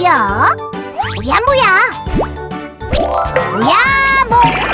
뭐야? 뭐야 뭐야? 뭐야 뭐?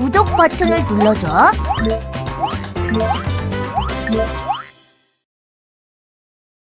구독 버튼을 눌러줘.